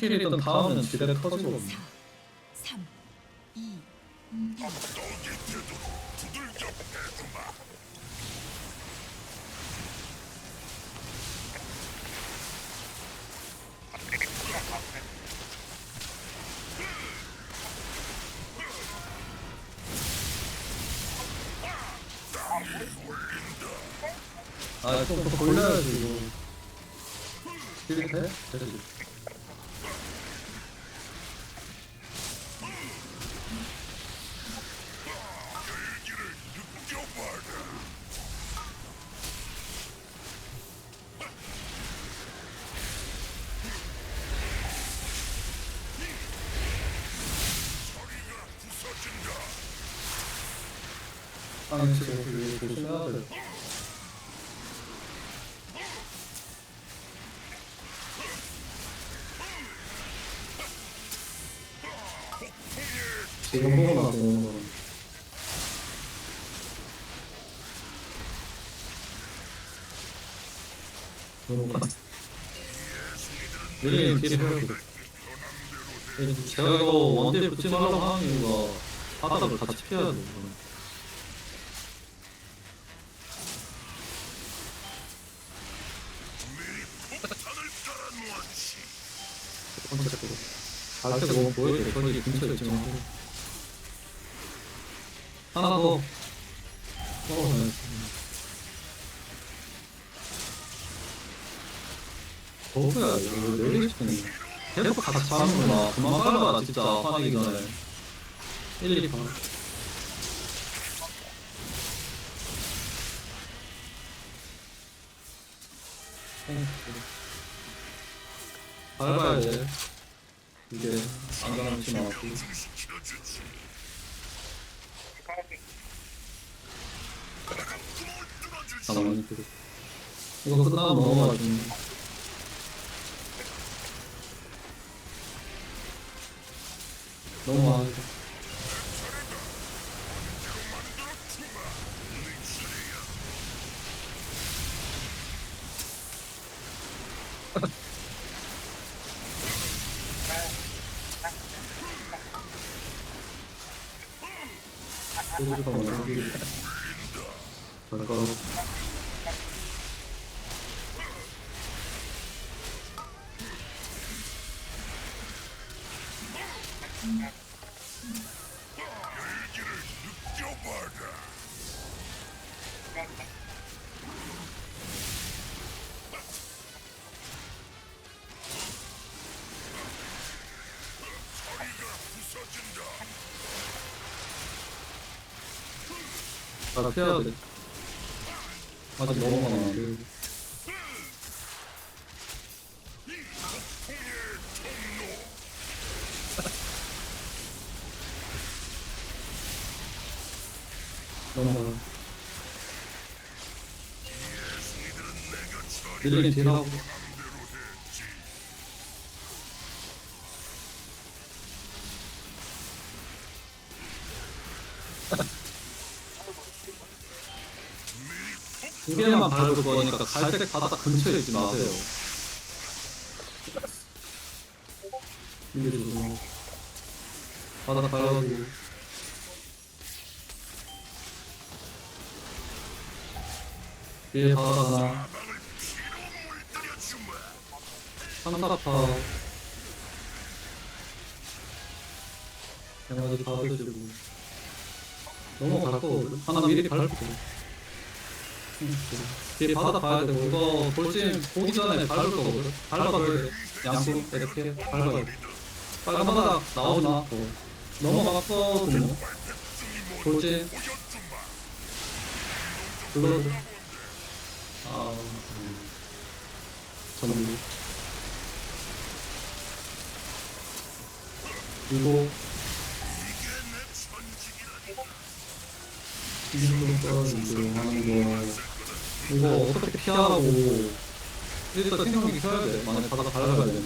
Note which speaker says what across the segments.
Speaker 1: 스킬이든 다음은 지뢰 터지고
Speaker 2: 3, 2, 1.
Speaker 1: 아 좀더 돌려야지 이거 스킬 돼? 되지 지금 이거 조심해야 돼 지금 보고 나서 오는 거는 딜 해야 돼 제가 이거 원딜 붙지 말라고 하는 이유가 바닥을 같이 피해야 돼 이거는 첫 번째 거로 갈색 너무 보여줘 거기 근처에 있지만 하나 더 어, 네. 버그야 이거 왜 이렇게 시키는 계속 같이 하는구나 그만 깔아봐 진짜 화내기 전에 1, 2, 8 밟아야 돼 이게 안전한 치 나왔고 가만히 들어 이거 끝나면 넘어가지 넘어가야 소주가 먼저 생기겠다 발가락 다 피해야 돼. 아직 넘어가면 안 돼. 넘어가. 밀린 딜하고. 두 개만 밟을 거니까 갈색 바닥 근처에 있지 마세요. 이게 좀 바닥 밟아주고 위에 바닥 하나. 상사파. 양아지 받으시고. 넘어갈 거거든. 하나 미리 밟고 뒤에 바닥 봐야 되고. 이거 돌진 보기 전에 밟을 거거든. 돼. 양쪽 이렇게 밟아야 돼. 빨간 바닥 나오지 마 어. 넘어갔거든요 돌진 블러드 아 음. 전부 이거 이거 떨어지고 하는 거 이거 네, 어떻게 피하라고 일단 생각이 켜야 돼. 만약 바다가 달아가야 돼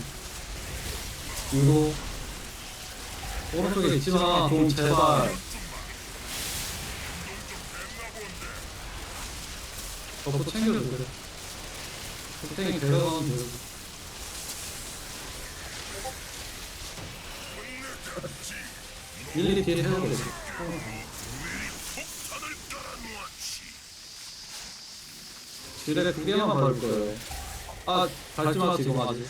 Speaker 1: 이거 오른쪽에 있지마 좀 제발. 저거 챙겨줘. 그래 적당히 데려가면 되고 일일이 뒤에 해놓으면 되지 지뢰 두 개만 밟을 거예요. 아, 밟지 마, 지금 아직.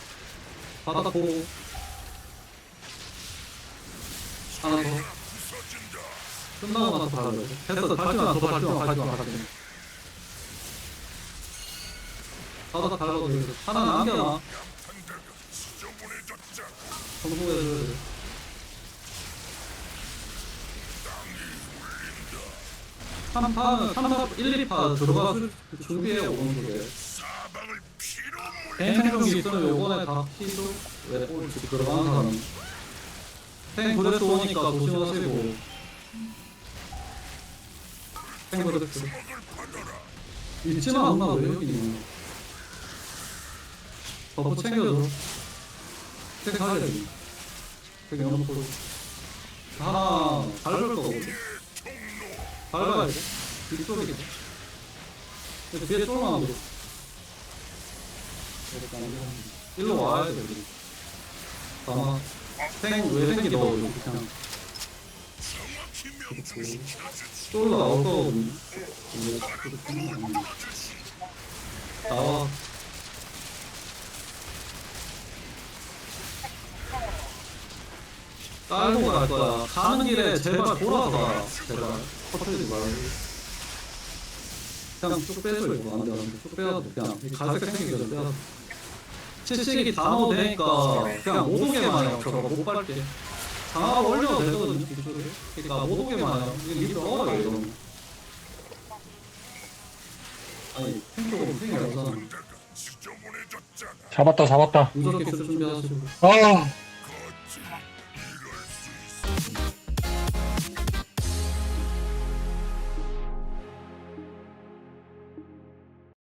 Speaker 1: 바닥 보고. 하나 더. 끝나고 나서 돼. 됐어, 밟지 마, 더 밟지 마, 밟지 마, 밟지 마. 바닥 돼. 하나 남겨놔. 성공해줘야 돼. 삼파삼파 1, 2파 들어가 준비해 오른쪽에 탱생종이 있으면 요번에 다 키도 왜 꼴찌 들어가는 사람. 탱 브레스 오니까 조심하시고. 탱 브레스 잊지마 엄마 왜 여기. 있니 버프 챙겨줘. 탱 가야 돼. 탱 영업으로 하나 밟을 거거든 밟아야 돼. 뒤쪽이죠. 근데 뒤에 조금만 더. 일로 와야 돼, 우리. 아마, 생, 왜 생기 넣어, 이렇게 그냥. 그렇지. 쫄로 나올 거거든요. 나와. 깔고 갈 거야. 가는 길에 제발 돌아서 가. 제발. 터뜨리지 말고. 그냥 쭉 빼줘, 이거. 안 돼, 안 돼. 쭉 빼야 돼. 그냥. 이 갈색 생기거든, 빼야 돼. 치식이 다 넣어도 되니까, 그냥 못 오게만 해요. 저거 못 밟게. 장화 올려도 되거든요, 뒤쪽에. 그러니까 못 오게만 해요. 이거 밑으로 얼어요, 이러면. 아니, 탱크가 생이 없잖아.
Speaker 3: 잡았다 잡았다
Speaker 1: 쓸 준비하시고.
Speaker 2: 아이